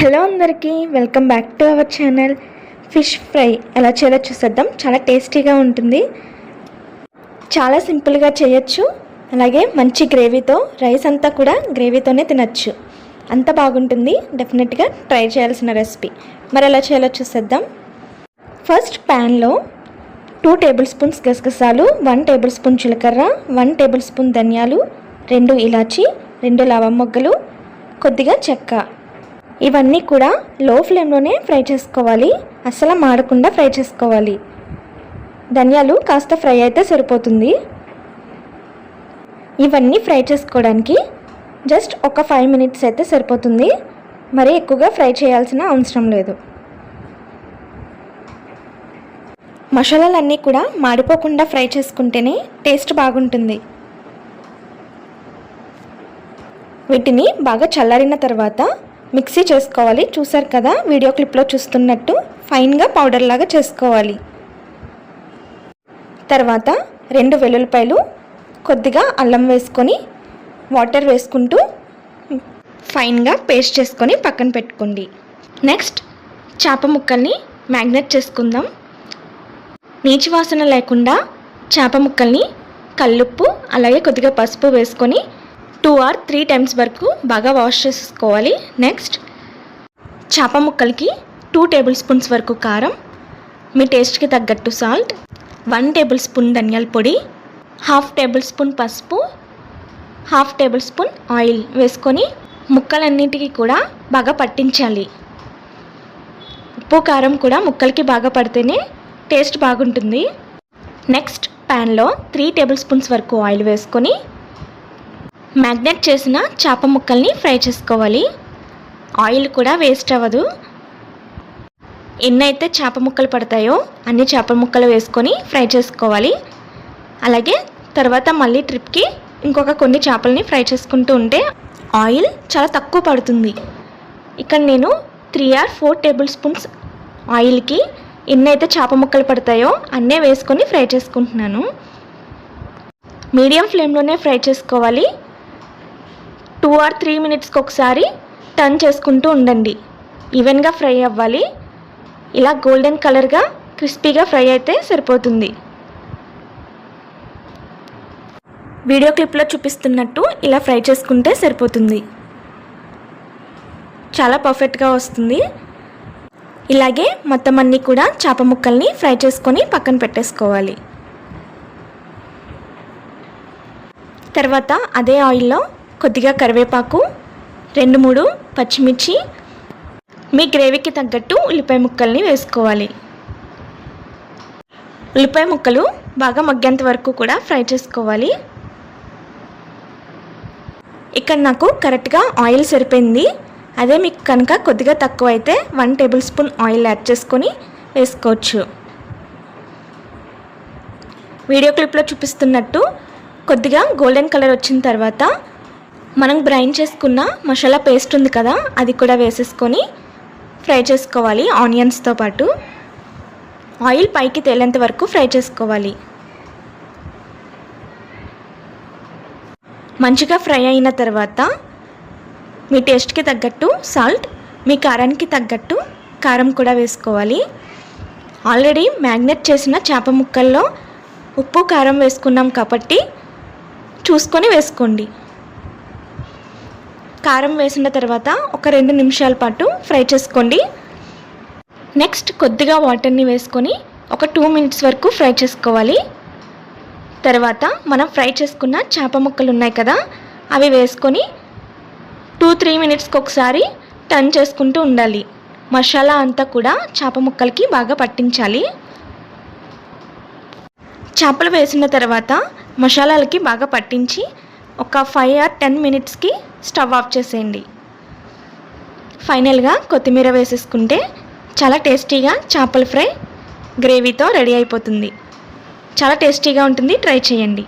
Hello అందరికీ welcome back to our channel. Fish fry ఎలా చేయాలో చూసేద్దాం. చాలా టేస్టీగా ఉంటుంది. చాలా సింపుల్గా చేయొచ్చు. అలాగే మంచి గ్రేవీతో రైస్ అంతా కూడా గ్రేవీతోనే తినచ్చు. అంత బాగుంటుంది. డెఫినెట్గా ట్రై చేయాల్సిన రెసిపీ. మరి ఎలా చేయాలో చూసేద్దాం. ఫస్ట్ ప్యాన్లో టూ టేబుల్ స్పూన్స్ గసగసాలు వన్ టేబుల్ స్పూన్ జీలకర్ర వన్ టేబుల్ స్పూన్ ధనియాలు రెండు ఇలాచి రెండు లవం మొగ్గలు కొద్దిగా చెక్క. ఇవన్నీ కూడా లో ఫ్లేమ్లోనే ఫ్రై చేసుకోవాలి. అస్సలు మాడకుండా ఫ్రై చేసుకోవాలి. ధనియాలు కాస్త ఫ్రై అయితే సరిపోతుంది. ఇవన్నీ ఫ్రై చేసుకోవడానికి జస్ట్ ఒక ఫైవ్ మినిట్స్ అయితే సరిపోతుంది. మరి ఎక్కువగా ఫ్రై చేయాల్సిన అవసరం లేదు. మసాలాలన్నీ కూడా మాడిపోకుండా ఫ్రై చేసుకుంటేనే టేస్ట్ బాగుంటుంది. వీటిని బాగా చల్లారిన తర్వాత మిక్సీ చేసుకోవాలి. చూసారు కదా వీడియో క్లిప్లో చూస్తున్నట్టు ఫైన్గా పౌడర్ లాగా చేసుకోవాలి. తర్వాత రెండు వెల్లుల్లిపాయలు కొద్దిగా అల్లం వేసుకొని వాటర్ వేసుకుంటూ ఫైన్గా పేస్ట్ చేసుకొని పక్కన పెట్టుకోండి. నెక్స్ట్ చేప ముక్కల్ని మ్యాగ్నెట్ చేసుకుందాం. నీచి వాసన లేకుండా చేప ముక్కల్ని కల్లుప్పు అలాగే కొద్దిగా పసుపు వేసుకొని టూ ఆర్ త్రీ టైమ్స్ వరకు బాగా వాష్ చేసుకోవాలి. నెక్స్ట్ చేప ముక్కలకి టూ టేబుల్ స్పూన్స్ వరకు కారం మీ టేస్ట్కి తగ్గట్టు సాల్ట్ వన్ టేబుల్ స్పూన్ ధనియాల పొడి హాఫ్ టేబుల్ స్పూన్ పసుపు హాఫ్ టేబుల్ స్పూన్ ఆయిల్ వేసుకొని ముక్కలన్నింటికి కూడా బాగా పట్టించాలి. ఉప్పు కారం కూడా ముక్కలకి బాగా పడితేనే టేస్ట్ బాగుంటుంది. నెక్స్ట్ ప్యాన్లో త్రీ టేబుల్ స్పూన్స్ వరకు ఆయిల్ వేసుకొని మ్యాగ్నెట్ చేసిన చేప ముక్కల్ని ఫ్రై చేసుకోవాలి. ఆయిల్ కూడా వేస్ట్ అవ్వదు. ఎన్నైతే చేప ముక్కలు పడతాయో అన్ని చేప ముక్కలు వేసుకొని ఫ్రై చేసుకోవాలి. అలాగే తర్వాత మళ్ళీ ట్రిప్కి ఇంకొక కొన్ని చేపలని ఫ్రై చేసుకుంటూ ఉంటే ఆయిల్ చాలా తక్కువ పడుతుంది. ఇక్కడ నేను three or four tablespoons ఆయిల్కి ఎన్నైతే చేప ముక్కలు పడతాయో అన్నీ వేసుకొని ఫ్రై చేసుకుంటున్నాను. మీడియం ఫ్లేమ్లోనే ఫ్రై చేసుకోవాలి. టూ ఆర్ త్రీ మినిట్స్కి ఒకసారి టర్న్ చేసుకుంటూ ఉండండి. ఈవెన్గా ఫ్రై అవ్వాలి. ఇలా గోల్డెన్ కలర్గా క్రిస్పీగా ఫ్రై అయితే సరిపోతుంది. వీడియో క్లిప్లో చూపిస్తున్నట్టు ఇలా ఫ్రై చేసుకుంటే సరిపోతుంది. చాలా పర్ఫెక్ట్గా వస్తుంది. ఇలాగే మొత్తం అన్నీ కూడా చేప ముక్కల్ని ఫ్రై చేసుకొని పక్కన పెట్టేసుకోవాలి. తర్వాత అదే ఆయిల్లో కొద్దిగా కరివేపాకు రెండు మూడు పచ్చిమిర్చి. మీ గ్రేవీకి తగ్గట్టు ఉల్లిపాయ ముక్కల్ని వేసుకోవాలి. ఉల్లిపాయ ముక్కలు బాగా మగ్గేంత వరకు కూడా ఫ్రై చేసుకోవాలి. ఇక్కడ నాకు కరెక్ట్గా ఆయిల్ సరిపోయింది. అదే మీకు కనుక కొద్దిగా తక్కువ అయితే one tablespoon oil add చేసుకొని వేసుకోవచ్చు. వీడియో క్లిప్లో చూపిస్తున్నట్టు కొద్దిగా గోల్డెన్ కలర్ వచ్చిన తర్వాత మనం బ్రైన్ చేసుకున్న మసాలా పేస్ట్ ఉంది కదా అది కూడా వేసేసుకొని ఫ్రై చేసుకోవాలి ఆనియన్స్తో పాటు. ఆయిల్ పైకి తేలేంత వరకు ఫ్రై చేసుకోవాలి. మంచిగా ఫ్రై అయిన తర్వాత మీ టేస్ట్కి తగ్గట్టు సాల్ట్ మీ కారానికి తగ్గట్టు కారం కూడా వేసుకోవాలి. ఆల్రెడీ మ్యాగ్నెట్ చేసిన చేప ముక్కల్లో ఉప్పు కారం వేసుకున్నాం కాబట్టి చూసుకొని వేసుకోండి. కారం వేసిన తర్వాత ఒక రెండు నిమిషాల పాటు ఫ్రై చేసుకోండి. నెక్స్ట్ కొద్దిగా వాటర్ని వేసుకొని ఒక టూ మినిట్స్ వరకు ఫ్రై చేసుకోవాలి. తర్వాత మనం ఫ్రై చేసుకున్న చేప ముక్కలు ఉన్నాయి కదా అవి వేసుకొని టూ త్రీ మినిట్స్కి ఒకసారి టర్న్ చేసుకుంటూ ఉండాలి. మసాలా అంతా కూడా చేప ముక్కలకి బాగా పట్టించాలి. చేపలు వేసిన తర్వాత మసాలాలకి బాగా పట్టించి ఒక ఫైవ్ ఆర్ టెన్ మినిట్స్కి స్టవ్ ఆఫ్ చేసేయండి. ఫైనల్గా కొత్తిమీర వేసేసుకుంటే చాలా టేస్టీగా చేపల ఫ్రై గ్రేవీతో రెడీ అయిపోతుంది. చాలా టేస్టీగా ఉంటుంది. ట్రై చేయండి.